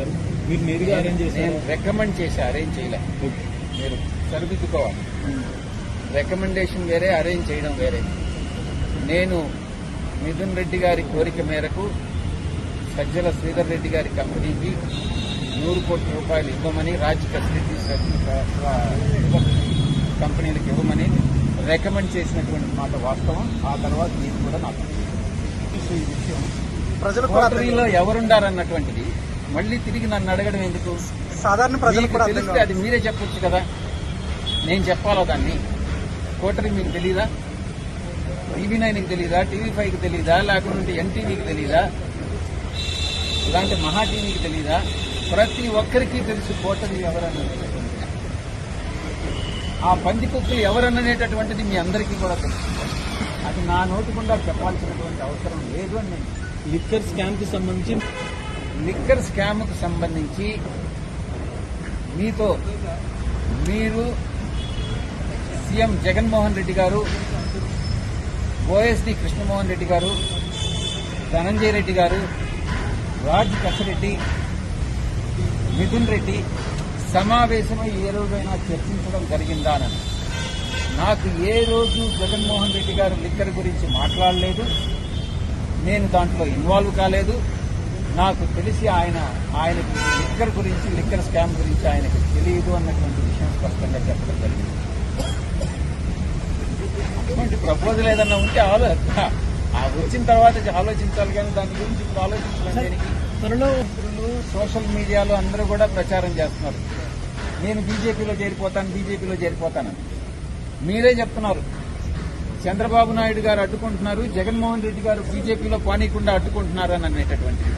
చేశారు. మీరు నేరుగా అరేంజ్ నేను చేశారు? రికమెండ్ చేసి అరేంజ్ చేయలే. మీరు సరిదిద్దుకోవాలి. రికమెండేషన్ వేరే అరేంజ్ చేయడం వేరే. నేను మిథున్ రెడ్డి గారి కోరిక మేరకు సజ్జల శ్రీధర్ రెడ్డి గారి కంపెనీకి నూరు కోట్ల రూపాయలు ఇవ్వమని రాజ్య ఫెసిలిటీస్ కంపెనీలకు ఇవ్వమని రికమెండ్ చేసినటువంటి మాట వాస్తవం. ఆ తర్వాత ఇది కూడా నాకు తెలుసు ఈ విషయం ప్రజలు ఎవరుండారన్నటువంటిది మళ్ళీ తిరిగి నన్ను అడగడం ఎందుకు? సాధారణ ప్రజలు కూడా అర్థం తెలిస్తే కాదు అది మీరే చెప్పొచ్చు కదా. నేను చెప్పాలా దాన్ని? కోటరీ మీకు తెలీదా? టీవీ నైన్కి తెలీదా? టీవీ ఫైవ్కి తెలీదా? లేకుంటే ఎన్టీవీకి తెలీదా? ఇలాంటి మహా టీవీకి తెలీదా? ప్రతి ఒక్కరికి తెలుసు కోటరీ ఎవరన్నది. ఆ పంది కుక్కలు ఎవరన్ననేటటువంటిది మీ అందరికీ కూడా తెలుసు. అది నా నోటికుండా చెప్పాల్సినటువంటి అవసరం లేదు అని నేను లిక్కర్ స్కామ్కి సంబంధించి లిక్కర్ స్కామ్కు సంబంధించి మీతో మీరు సీఎం జగన్మోహన్ రెడ్డి గారు ఓఎస్డి కృష్ణమోహన్ రెడ్డి గారు ధనంజయ రెడ్డి గారు రాజ్ కసరెడ్డి మిథున్ రెడ్డి సమావేశమై ఏ రోజైనా చర్చించడం జరిగిందా అని. నాకు ఏ రోజు జగన్మోహన్ రెడ్డి గారు లిక్కర్ గురించి మాట్లాడలేదు. నేను దాంట్లో ఇన్వాల్వ్ కాలేదు. నాకు తెలిసి ఆయన ఆయనకి లిక్కర్ గురించి లిక్కర్ స్కామ్ గురించి ఆయనకి తెలియదు అన్నటువంటి విషయం స్పష్టంగా చెప్పడం జరిగింది. అటువంటి ప్రపోజల్ ఏదన్నా ఉంటే ఆలో ఆ వచ్చిన తర్వాత ఆలోచించాలి కానీ దాని గురించి ఇప్పుడు త్వరలో మిత్రులు సోషల్ మీడియాలో అందరూ కూడా ప్రచారం చేస్తున్నారు. నేను బీజేపీలో చేరిపోతాను బీజేపీలో చేరిపోతానని మీరే చెప్తున్నారు. చంద్రబాబు నాయుడు గారు అడ్డుకుంటున్నారు జగన్మోహన్ రెడ్డి గారు బీజేపీలో పానీయకుండా అడ్డుకుంటున్నారు అని అనేటటువంటిది.